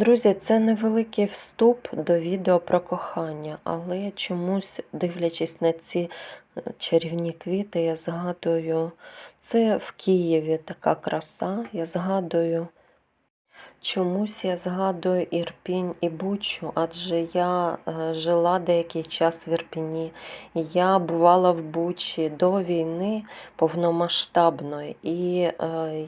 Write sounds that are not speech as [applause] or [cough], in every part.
Друзі, це невеликий вступ до відео про кохання, але чомусь, дивлячись на ці е, чарівні квіти, я згадую, це в Києві така краса. Я згадую, чомусь я згадую Ірпінь і Бучу, адже я е, жила деякий час в Ірпіні. Я бувала в Бучі до війни повномасштабної, і е,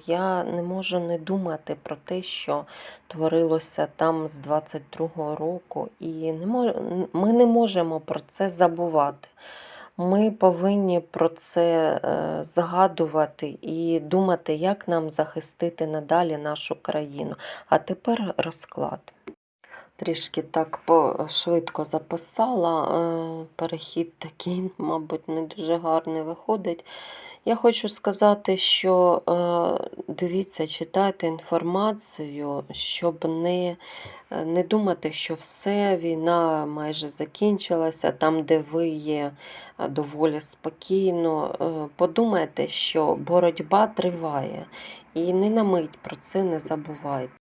я не можу не думати про те, що творилося там з 22-го року, і не мож... ми не можемо про це забувати. Ми повинні про це е, згадувати і думати, як нам захистити надалі нашу країну. А тепер розклад. Трішки так швидко записала. е, Перехід такий, мабуть, не дуже гарний виходить. Я хочу сказати, що е, дивіться, читайте інформацію, щоб не, е, не думати, що все, війна майже закінчилася, там, де ви є е, доволі спокійно. Подумайте, що боротьба триває. І не на мить про це не забувайте.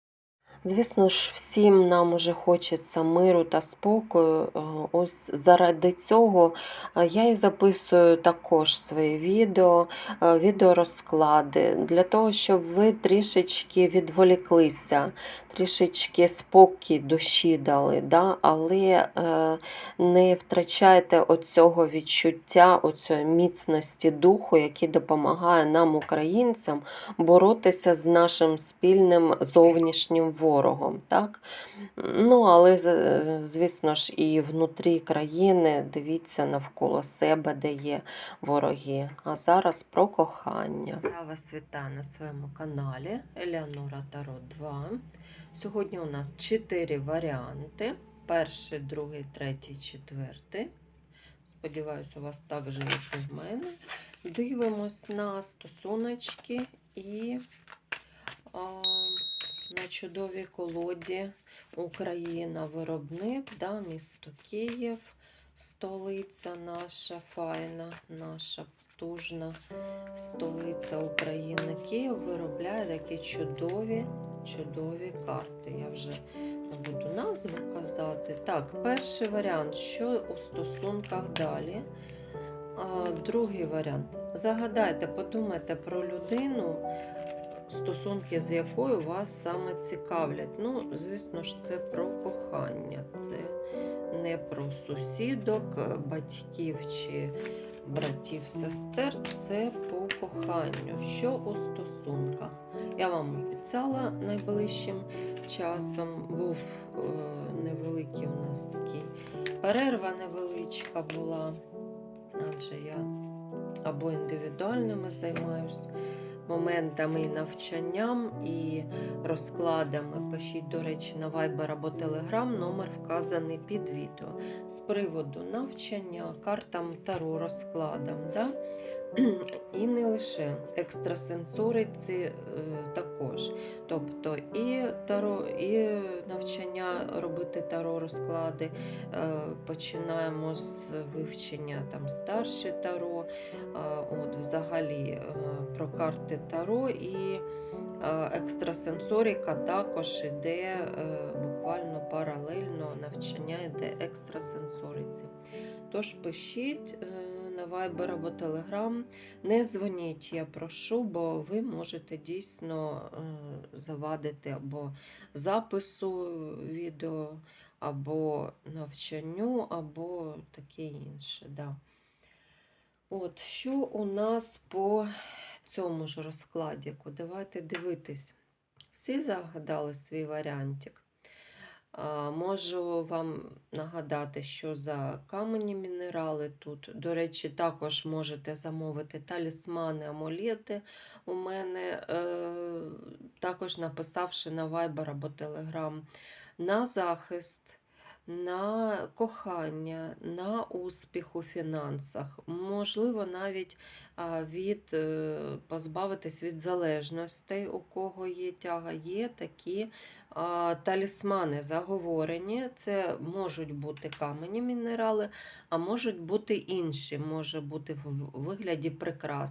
Звісно ж, всім нам уже хочеться миру та спокою. Е, Ось заради цього е, я і записую також свої відео, е, відеорозклади, для того, щоб ви трішечки відволіклися, трішечки спокій душі дали, да? але е, не втрачайте оцього відчуття, оцієї міцності духу, який допомагає нам, українцям, боротися з нашим спільним зовнішнім ворогом. Так? Ну, але, звісно ж, і внутрі країни дивіться навколо себе, де є вороги. А зараз про кохання. Я вас вітаю на своєму каналі Елеонора Таро 2. Сьогодні у нас 4 варіанти: перший, другий, третій, четвертий. Сподіваюсь, у вас так же, як і в мене. Дивимось на стосуночки і а, на чудовій колоді Україна виробник, да, місто Київ, столиця наша файна, наша потужна столиця України. Київ виробляє такі чудові, чудові карти. Я вже не буду назву казати. Так, перший варіант, що у стосунках далі. А, Другий варіант. Загадайте, подумайте про людину, стосунки з якою вас саме цікавлять. Ну, звісно ж, це про кохання, це не про сусідок, батьків чи братів, сестер, це по коханню. Що у стосунках? Я вам обіцяла найближчим часом. Був е, невеликий у нас такий перерва невеличка була, адже я або індивідуальними займаюсь моментами і навчанням і розкладами. Пишіть, до речі, на Viber або Telegram, номер вказаний під відео. З приводу навчання, картам Таро розкладам. Да? І не лише екстрасенсориці е, також. Тобто і таро, і навчання робити таро розклади. Е, починаємо з вивчення там старші таро, е, от взагалі про карти таро і екстрасенсорика також іде буквально паралельно навчання йде екстрасенсориці. Тож пишіть на Viber або Telegram. Не дзвоніть, я прошу, бо ви можете дійсно е, завадити або запису відео, або навчанню, або таке інше. Да. От, що у нас по цьому ж розкладіку? Давайте дивитись. Всі загадали свій варіантик. Можу вам нагадати, що за камені мінерали тут. До речі, також можете замовити талісмани, амулети у мене, е, також написавши на Viber або Telegram на захист, на кохання, на успіх у фінансах. Можливо, навіть від е, позбавитись від залежностей, у кого є тяга, є такі талісмани заговорені. Це можуть бути камені мінерали, а можуть бути інші, може бути в вигляді прикрас.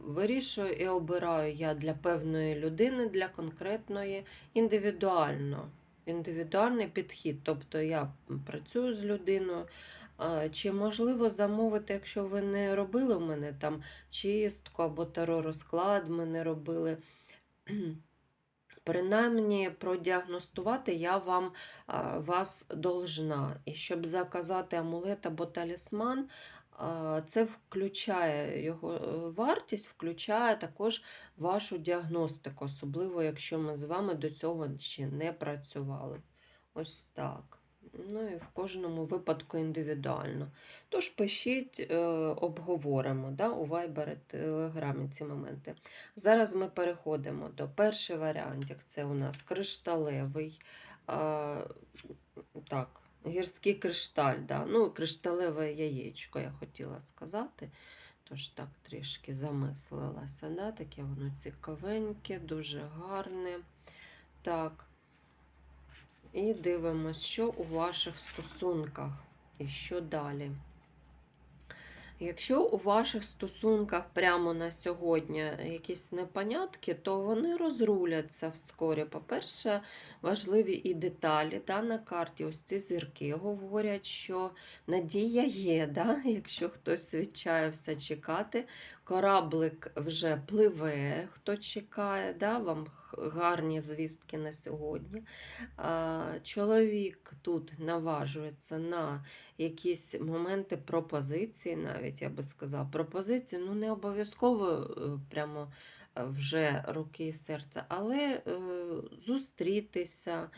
вирішую і обираю я для певної людини, для конкретної індивідуально. Індивідуальний підхід. Тобто я працюю з людиною. Чи можливо замовити, якщо ви не робили у мене там чистку або таро розклад, ми не робили. [clears throat] Принаймні продіагностувати я вам вас должна. І щоб заказати амулет або талісман, це включає його е, вартість, включає також вашу діагностику, особливо якщо ми з вами до цього ще не працювали. Ось так. Ну і в кожному випадку індивідуально. Тож пишіть, е, обговоримо да, у Viber і Telegram ці моменти. Зараз ми переходимо до перший варіантик. Це у нас кришталевий. Так, гірський кришталь. Да. Ну, кришталеве яєчко, я хотіла сказати. Тож так трішки замислилася. Да? Таке воно цікавеньке, дуже гарне. Так. І дивимося, що у ваших стосунках і що далі. Якщо у ваших стосунках прямо на сьогодні якісь непонятки, то вони розруляться вскорі. По-перше, важливі і деталі да, на карті. Ось ці зірки говорять, що надія є, да, якщо хтось відчаявся чекати. Кораблик вже пливе, хто чекає, да, вам гарні звістки на сьогодні. Чоловік тут наважується на якісь моменти пропозиції, навіть я би сказала. Пропозиції, ну не обов'язково е, прямо вже руки і серце, але е, зустрітися,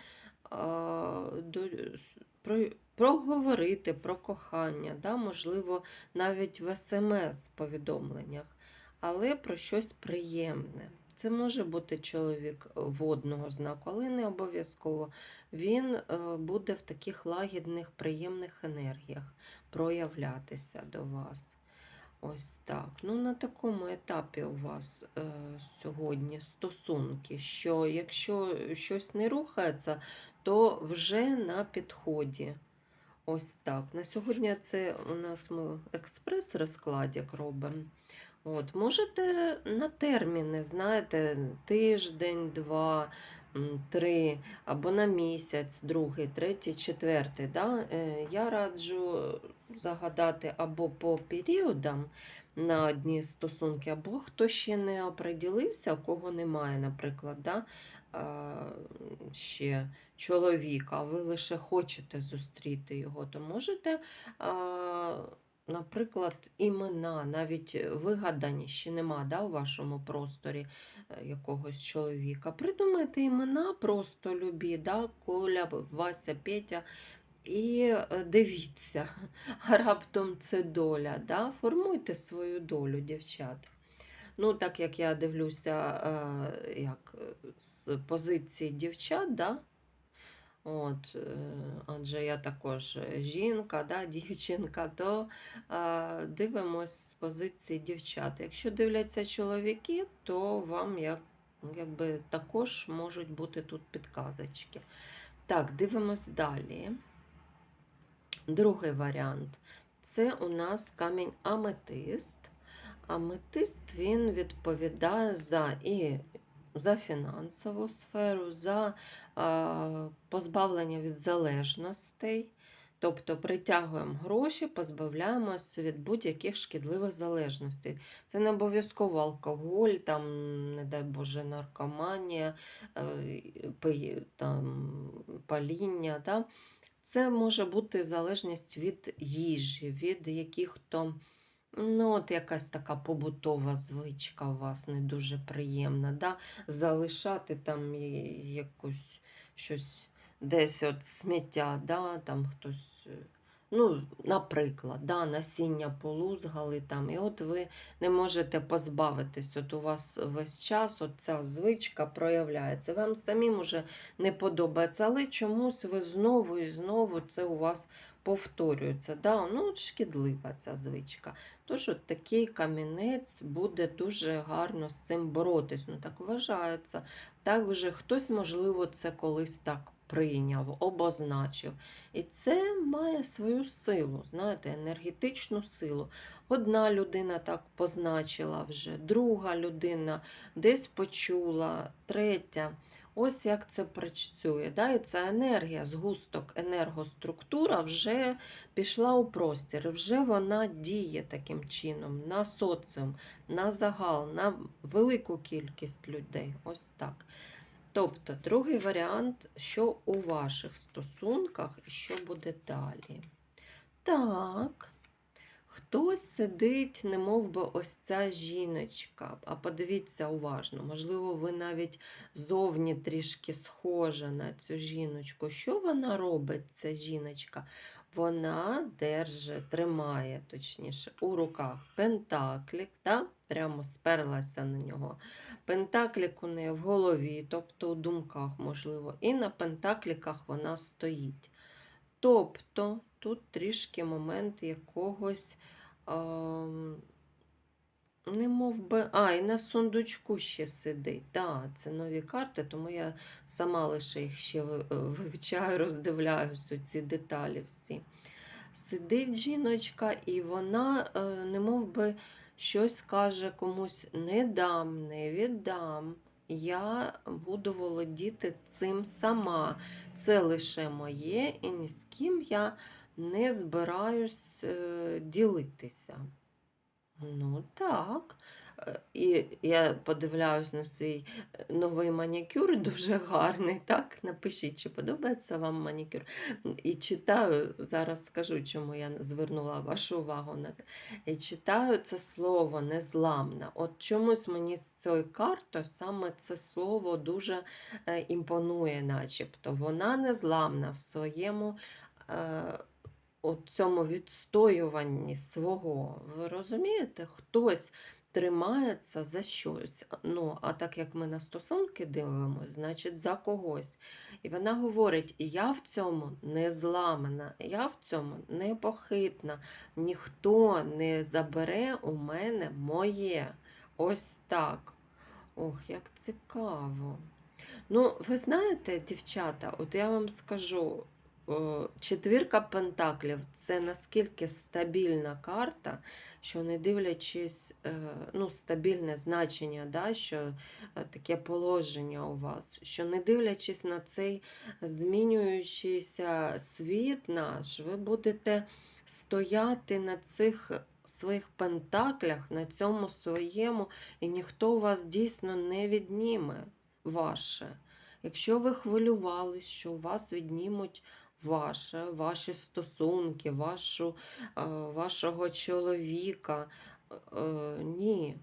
проговорити про кохання, да, можливо, навіть в смс-повідомленнях, але про щось приємне. Це може бути чоловік водного знаку, але не обов'язково. Він е, буде в таких лагідних, приємних енергіях проявлятися до вас. Ось так. Ну, на такому етапі у вас е, сьогодні стосунки, що якщо щось не рухається, то вже на підході. Ось так. На сьогодні це у нас ми експрес-розкладик робимо. От, можете на терміни, знаєте, тиждень, два, три, або на місяць, другий, третій, четвертий. Да? Е, Я раджу загадати або по періодам на одні стосунки, або хто ще не оприділився, кого немає, наприклад, да? ще чоловіка, а ви лише хочете зустріти його, то можете. Наприклад, імена, навіть вигадані ще нема да, у вашому просторі е, якогось чоловіка. Придумайте імена просто любі, да, Коля, Вася, Петя. І е, дивіться, [laughs] раптом це доля. Да? Формуйте свою долю, дівчата. Ну, так як я дивлюся е, як, е, з позиції дівчат, да? От, адже я також жінка, да, [laughs] дівчинка, то е, дивимось з позиції дівчат. Якщо дивляться чоловіки, то вам як, якби також можуть бути тут підказочки. Так, дивимось далі. Другий варіант це у нас камінь аметист. Аметист він відповідає за і за фінансову сферу, за позбавлення від залежностей. Тобто притягуємо гроші, позбавляємося від будь-яких шкідливих залежностей. Це не обов'язково алкоголь, там, не дай Боже, наркоманія, е, там, паління. Да? Це може бути залежність від їжі, від яких-то, ну, от якась така побутова звичка у вас не дуже приємна. Да? Залишати там якусь щось десь от сміття, да? там хтось. е, Ну, наприклад, да, насіння полузгали там, і от ви не можете позбавитись. От у вас весь час от ця звичка проявляється. Вам самим уже не подобається, але чомусь ви знову і знову це у вас повторюється. Да? Ну, шкідлива ця звичка. Тож от такий камінець буде дуже гарно з цим боротись. Ну, так вважається. Так вже хтось, можливо, це колись так прийняв, обозначив. І це має свою силу, знаєте, енергетичну силу. Одна людина так позначила вже, друга людина десь почула, третя. Ось як це працює. Да? І ця енергія, згусток, енергоструктура вже пішла у простір, вже вона діє таким чином на соціум, на загал, на велику кількість людей. Ось так. Тобто, другий варіант, що у ваших стосунках і що буде далі. Так. Хтось сидить, не мов би ось ця жіночка. А подивіться уважно, можливо, ви навіть зовні трішки схожа на цю жіночку. Що вона робить, ця жіночка? Вона держить, тримає, точніше, у руках пентаклік, та? прямо сперлася на нього. Пентаклік у неї в голові, тобто у думках, можливо, і на пентакліках вона стоїть. Тобто тут трішки момент якогось. Не мов би, а, і на сундучку ще сидить. Так, це нові карти, тому я сама лише їх ще вивчаю, [laughs] роздивляюсь ці деталі всі. Сидить жіночка, і вона, е, не мов би, щось каже комусь: не дам, не віддам. Я буду володіти цим сама. Це лише моє, і ні з ким я не збираюсь е, ділитися. Ну так. Е, І я подивляюсь на свій е, новий манікюр, [laughs] дуже гарний. Так, напишіть, чи подобається вам манікюр. І читаю, зараз скажу, чому я звернула вашу увагу на це. І читаю це слово незламна. От чомусь мені з цією картою саме це слово дуже імпонує, начебто. Вона незламна в своєму. У цьому відстоюванні свого. Ви розумієте, хтось тримається за щось. Ну, а так як ми на стосунки дивимося, значить за когось. І вона говорить: я в цьому не зламана, я в цьому непохитна, ніхто не забере у мене моє. Ось так. Ох, як цікаво. Ну, ви знаєте, дівчата, от я вам скажу, Четвірка Пентаклів це наскільки стабільна карта, що не дивлячись, е, ну, стабільне значення, да, що е, таке положення у вас, що не дивлячись на цей змінюючийся світ наш, ви будете стояти на цих своїх пентаклях, на цьому своєму, і ніхто вас дійсно не відніме ваше. Якщо ви хвилювались, що у вас віднімуть ваше, ваші стосунки, вашу, е, вашого чоловіка. Е, Ні.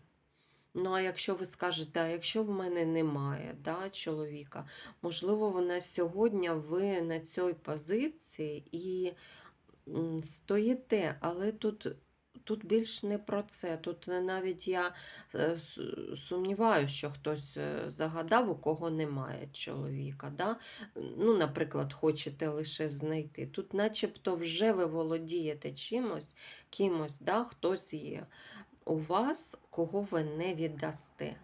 Ну, а якщо ви скажете, а якщо в мене немає да, чоловіка, можливо, вона сьогодні ви на цій позиції і стоїте, але тут. Тут більш не про це. Тут навіть я е, сумніваюся, що хтось е, загадав, у кого немає чоловіка. Да? Ну, наприклад, хочете лише знайти. Тут, начебто, вже ви володієте чимось, кимось, да? хтось є. У вас, кого ви не віддасте.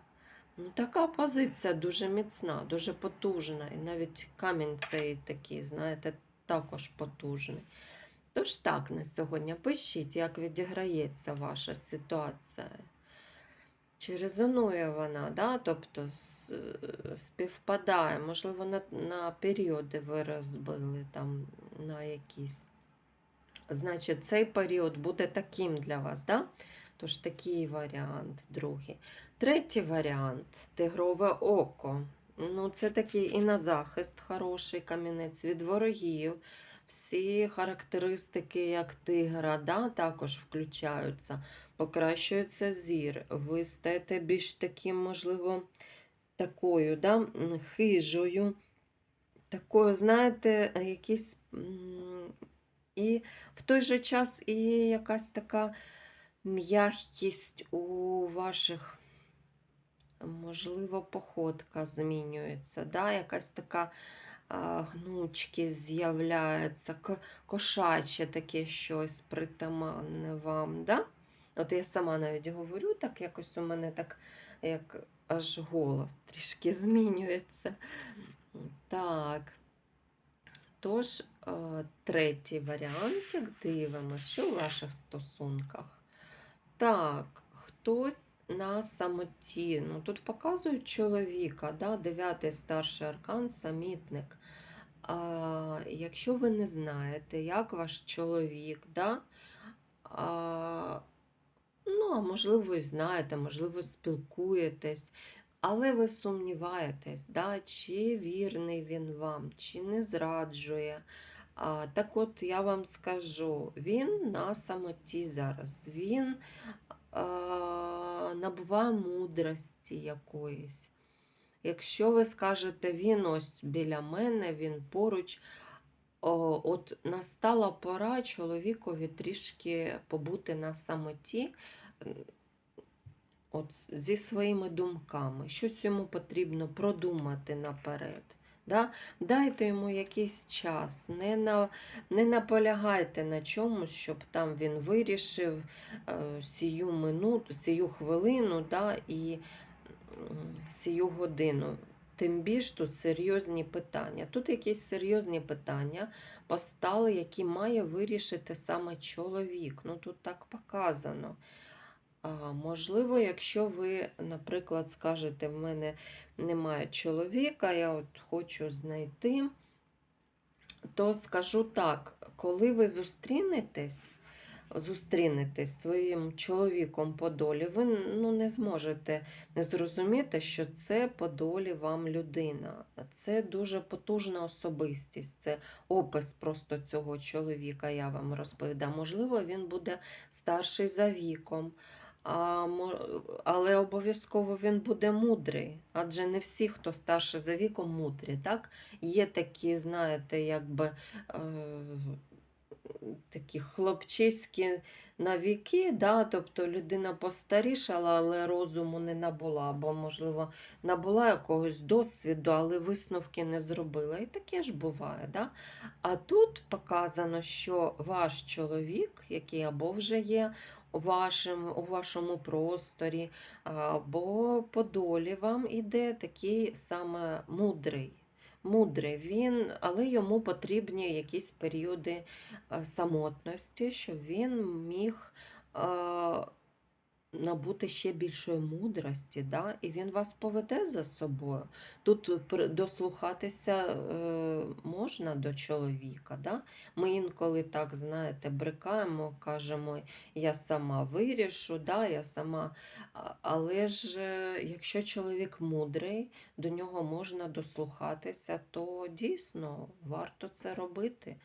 Ну, така позиція дуже міцна, дуже потужна. І навіть камінь цей такий, знаєте, також потужний. Тож так на сьогодні пишіть, як відіграється ваша ситуація. Чи резонує вона, да? тобто співпадає, можливо, на, на періоди ви розбили там на якісь. Значить, цей період буде таким для вас, да? Тож такий варіант, другий. Третій варіант тигрове око. Ну, це такий і на захист хороший камінець від ворогів. Всі характеристики, як тигра, да, також включаються. Покращується зір. Ви стаєте більш таким, можливо, такою, да, хижою. Такою, знаєте, якісь. І в той же час і якась така м'якість у ваших, можливо, походка змінюється, да? якась така а, гнучкість з'являється, кошаче таке щось притаманне вам. Да? От я сама навіть говорю, так якось у мене так, як аж голос трішки змінюється. Так. Тож, третій варіантик дивимося, що в ваших стосунках. Так, хтось на самоті. Ну, тут показують чоловіка, да? дев'ятий старший аркан, самітник. А, якщо ви не знаєте, як ваш чоловік, да? а, ну, а можливо, і знаєте, можливо, спілкуєтесь, але ви сумніваєтесь, да? чи вірний він вам, чи не зраджує. А, так от я вам скажу, він на самоті зараз. Він набуває мудрості якоїсь. Якщо ви скажете, він ось біля мене, він поруч, от настала пора чоловікові трішки побути на самоті от, зі своїми думками. Щось йому потрібно продумати наперед. Да? Дайте йому якийсь час, не, на, не наполягайте на чомусь, щоб там він вирішив е, сію минуту, сію хвилину да, і сію годину. Тим більш тут серйозні питання. Тут якісь серйозні питання постали, які має вирішити саме чоловік. Ну тут так показано. Можливо, якщо ви, наприклад, скажете, в мене немає чоловіка, я от хочу знайти, то скажу так, коли ви зустрінетесь, зустрінетесь своїм чоловіком по долі, ви ну, не зможете не зрозуміти, що це по долі вам людина. Це дуже потужна особистість, це опис просто цього чоловіка, я вам розповідаю. Можливо, він буде старший за віком. Але обов'язково він буде мудрий, адже не всі, хто старше за віком, мудрі. Так? Є такі, знаєте, якби е, такі хлопчиські навіки, да? тобто людина постарішала, але розуму не набула, або, можливо, набула якогось досвіду, але висновки не зробила. І таке ж буває. Да? А тут показано, що ваш чоловік, який або вже є у вашому, у вашому просторі, або по долі вам іде такий саме мудрий. Мудрий він, але йому потрібні якісь періоди е, самотності, щоб він міг е, набути ще більшої мудрості, да? і він вас поведе за собою. Тут дослухатися е, можна до чоловіка. Да? Ми інколи так, знаєте, брикаємо, кажемо, я сама вирішу, да? я сама. Але ж е, якщо чоловік мудрий, до нього можна дослухатися, то дійсно варто це робити.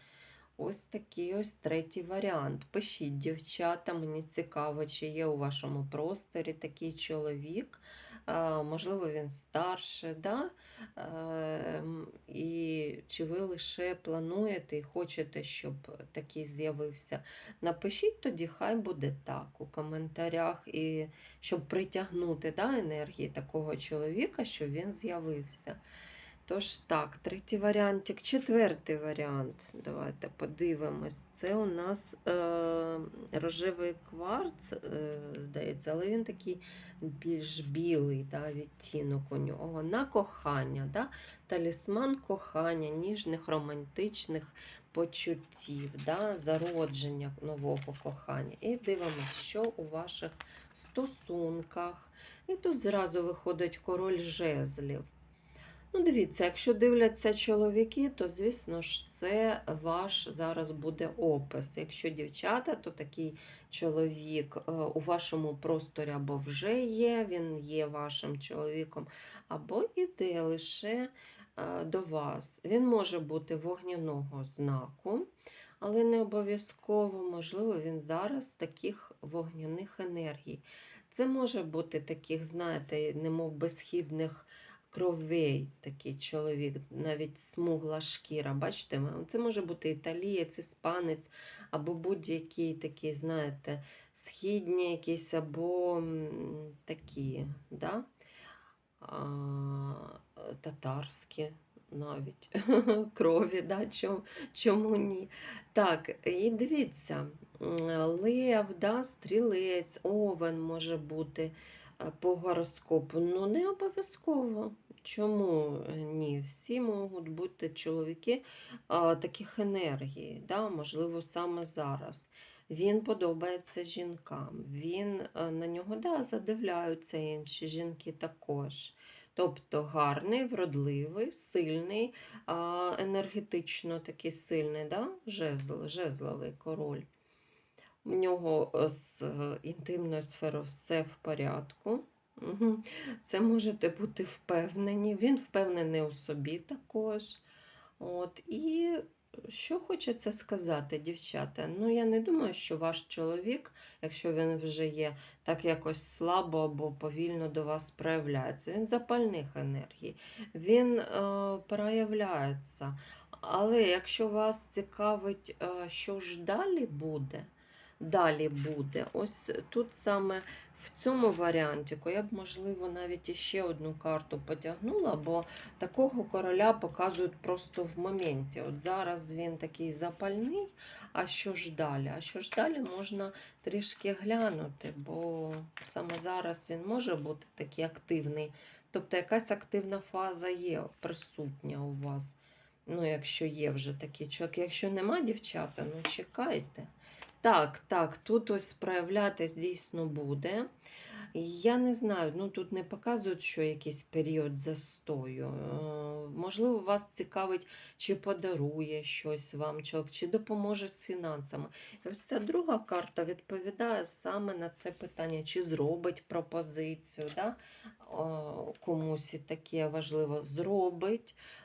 Ось такий ось третій варіант. Пишіть, дівчата, мені цікаво, чи є у вашому просторі такий чоловік. Можливо, він старше, да? Е, і чи ви лише плануєте і хочете, щоб такий з'явився. Напишіть тоді, хай буде так у коментарях, і щоб притягнути да, енергії такого чоловіка, щоб він з'явився. Тож так, третій варіантик, четвертий варіант. Давайте подивимось. Це у нас е, рожевий кварц, е, здається, але він такий більш білий да, відтінок у нього. На кохання, да? талісман кохання, ніжних, романтичних почуттів, да? зародження нового кохання. І дивимося, що у ваших стосунках. І тут зразу виходить король жезлів. Ну, дивіться, якщо дивляться чоловіки, то, звісно ж, це ваш зараз буде опис. Якщо дівчата, то такий чоловік е, у вашому просторі або вже є, він є вашим чоловіком, або іде лише е, до вас. Він може бути вогняного знаку, але не обов'язково, можливо, він зараз таких вогняних енергій. Це може бути таких, знаєте, немов безхідних кровей такий чоловік, навіть смугла шкіра. Бачите, це може бути італієць, іспанець, або будь-який такий, знаєте, східні якісь, або такі, да? а, татарські навіть [laughs] крові, да? чому, чому ні? Так, і дивіться, лев, да? стрілець, овен може бути по гороскопу. Ну, не обов'язково. Чому е, ні? Всі можуть бути чоловіки а, таких енергій, да? можливо, саме зараз. Він подобається жінкам, він е, на нього да, задивляються інші жінки також. Тобто гарний, вродливий, сильний, енергетично такий сильний, да? Жезл, жезловий король. У нього е, з е, інтимною сферою все в порядку. Це можете бути впевнені. Він впевнений у собі також. От. І що хочеться сказати, дівчата? Ну, я не думаю, що ваш чоловік, якщо він вже є, так якось слабо або повільно до вас проявляється. Він запальних енергій, він е, проявляється. Але якщо вас цікавить, е, що ж далі буде, далі буде, ось тут саме в цьому варіантіку я б, можливо, навіть іще одну карту потягнула, бо такого короля показують просто в моменті. От зараз він такий запальний, а що ж далі? А що ж далі можна трішки глянути, бо саме зараз він може бути такий активний. Тобто якась активна фаза є присутня у вас. Ну, якщо є вже такий чоловік. Якщо нема дівчата, ну чекайте. Так, так, тут ось проявлятись дійсно буде. Я не знаю, ну тут не показують, що якийсь період застою. Е, Можливо, вас цікавить, чи подарує щось вам чоловік, чи допоможе з фінансами. І ось ця друга карта відповідає саме на це питання, чи зробить пропозицію. Да? О, комусь таке важливо зробить е,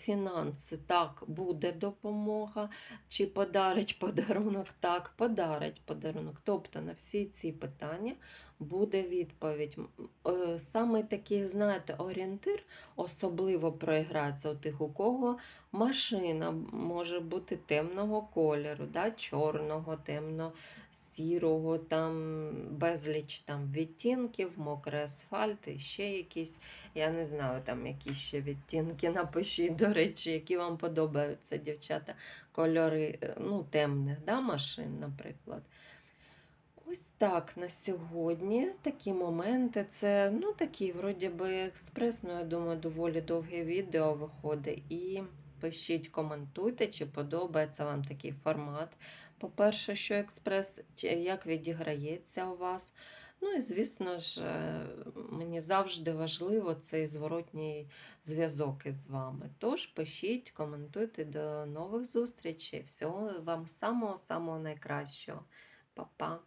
фінанси. Так, буде допомога, чи подарить подарунок, так, подарить подарунок. Тобто на всі ці питання буде відповідь. Е, Саме такий, знаєте, орієнтир особливо проіграється у тих, у кого машина може бути темного кольору, да, чорного, темно. Сірого, там безліч там відтінків, мокрий асфальт і ще якісь, я не знаю, там які ще відтінки напишіть, до речі, які вам подобаються, дівчата, кольори е, ну, темних да, машин, наприклад. Ось так на сьогодні такі моменти. Це ну, такі, вроді би, експресно, я думаю, доволі довге відео виходить. І пишіть, коментуйте, чи подобається вам такий формат. По-перше, що експрес, як відіграється у вас. Ну і, звісно ж, е, мені завжди важливо цей зворотній зв'язок із вами. Тож пишіть, коментуйте до нових зустрічей. Всього вам самого-самого найкращого. Па-па!